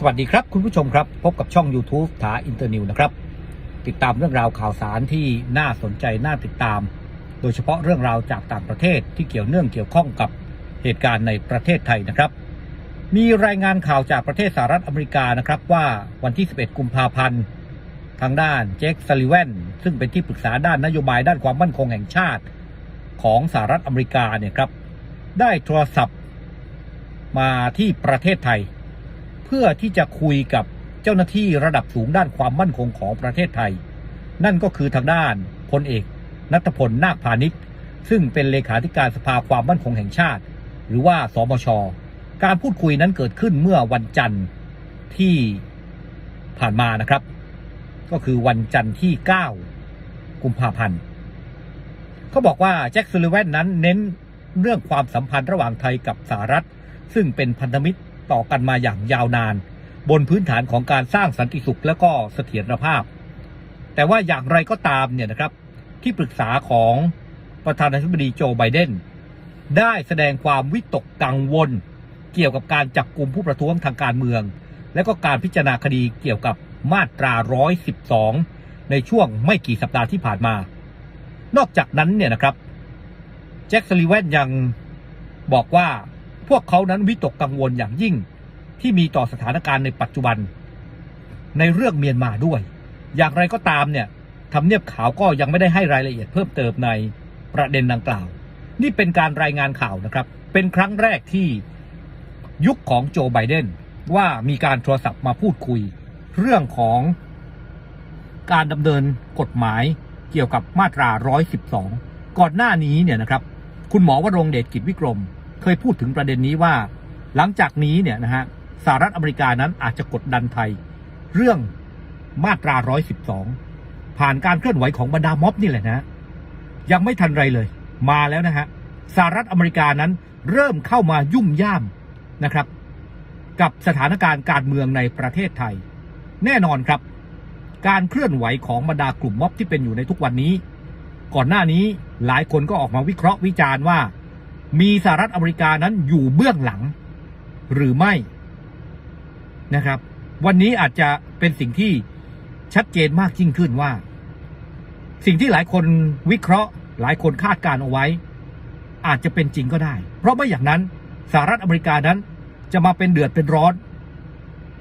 สวัสดีครับ คุณผู้ชมครับ พบกับช่อง YouTube ถาอินเตอร์นิวนะครับ ติดตามเรื่องราวข่าวสารที่น่าสนใจน่าติดตาม โดยเฉพาะเรื่องราวจากต่างประเทศที่เกี่ยวเนื่องเกี่ยวข้องกับเหตุการณ์ในประเทศไทยนะครับ มีรายงานข่าวจากประเทศสหรัฐอเมริกานะครับว่าวันที่ 11 กุมภาพันธ์ ทางด้านเจคซัลลิแวนซึ่งเป็นที่ปรึกษาด้านนโยบายด้านความมั่นคงแห่งชาติ ของสหรัฐอเมริกาเนี่ยครับได้โทรศัพท์มาที่ประเทศไทย เพื่อที่จะคุยกับเจ้าหน้าที่ระดับสูงด้านความมั่นคงของประเทศไทย นั่นก็คือทางด้านพลเอกนัทพลนาคพาณิชย์ ซึ่งเป็นเลขาธิการสภาความมั่นคงแห่งชาติ หรือว่าสมช การพูดคุยนั้นเกิดขึ้นเมื่อวันจันทร์ที่ผ่านมานะครับ ก็คือวันจันทร์ที่ 9 กุมภาพันธ์เขาบอกว่าแจ็คซูลิแวนนั้นเน้นเรื่องความสัมพันธ์ระหว่างไทยกับสหรัฐ ซึ่งเป็นพันธมิตร ต่อกันมาอย่างยาวนาน บนพื้นฐานของการสร้างสันติสุขและก็เสถียรภาพ แต่ว่าอย่างไรก็ตามเนี่ยนะครับ ที่ปรึกษาของประธานาธิบดีโจไบเดนได้แสดงความวิตกกังวล เกี่ยวกับการจับกลุ่มผู้ประท้วงทางการเมือง และก็การพิจารณาคดีเกี่ยวกับมาตรา 112 ในช่วงไม่กี่สัปดาห์ที่ผ่านมา นอกจากนั้นเนี่ยนะครับ แจ็คสลีแวนยังบอกว่า พวกเขานั้นวิตกกังวลอย่างยิ่งที่มีต่อสถานการณ์ในปัจจุบัน ในเรื่องเมียนมาด้วย อย่างไรก็ตามเนี่ยทำเนียบขาวก็ยังไม่ได้ให้รายละเอียดเพิ่มเติมในประเด็นดังกล่าว นี่เป็นการรายงานข่าวนะครับ เป็นครั้งแรกที่ยุคของโจไบเดนว่ามีการโทรศัพท์มาพูดคุย เรื่องของการดำเนินกฎหมายเกี่ยวกับมาตรา 112 ก่อนหน้านี้เนี่ยนะครับ คุณหมอวรงเดชกิจวิกรม เคยพูดถึงประเด็นนี้ว่า หลังจากนี้เนี่ยนะฮะสหรัฐอเมริกานั้นอาจจะกดดันไทย เรื่องมาตรา 112 ผ่านการเคลื่อนไหวของบรรดาม็อบนี่แหละนะ ยังไม่ทันไรเลย มาแล้วนะฮะสหรัฐอเมริกานั้นเริ่มเข้ามายุ่มย่ามนะครับ กับสถานการณ์การเมืองในประเทศไทย แน่นอนครับ การเคลื่อนไหวของบรรดากลุ่มม็อบที่เป็นอยู่ในทุกวันนี้ ก่อนหน้านี้หลายคนก็ออกมาวิเคราะห์วิจารณ์ว่า มีสหรัฐอเมริกานั้นอยู่เบื้องหลังหรือไม่นะครับ วันนี้อาจจะเป็นสิ่งที่ชัดเจนมากยิ่งขึ้นว่า สิ่งที่หลายคนวิเคราะห์ หลายคนคาดการณ์เอาไว้ อาจจะเป็นจริงก็ได้ เพราะไม่อย่างนั้นสหรัฐอเมริกานั้นจะมาเป็นเดือดเป็นร้อน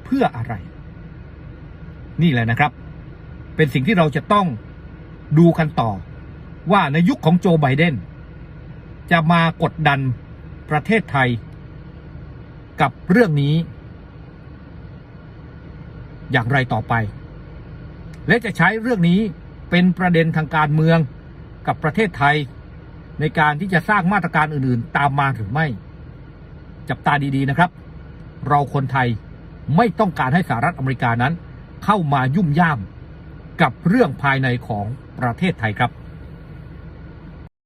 เพื่ออะไร นี่แหละนะครับ เป็นสิ่งที่เราจะต้องดูกันต่อว่าในยุคของโจไบเดน จะมากดดันประเทศไทย กับเรื่องนี้ อย่างไรต่อไป และจะใช้เรื่องนี้เป็นประเด็นทางการเมืองกับประเทศไทย ในการที่จะสร้างมาตรการอื่นๆ ตามมาหรือไม่ จับตาดีๆนะครับ เราคนไทยไม่ต้องการให้สหรัฐอเมริกานั้น เข้ามายุ่มย่ามกับเรื่องภายในของประเทศไทยครับ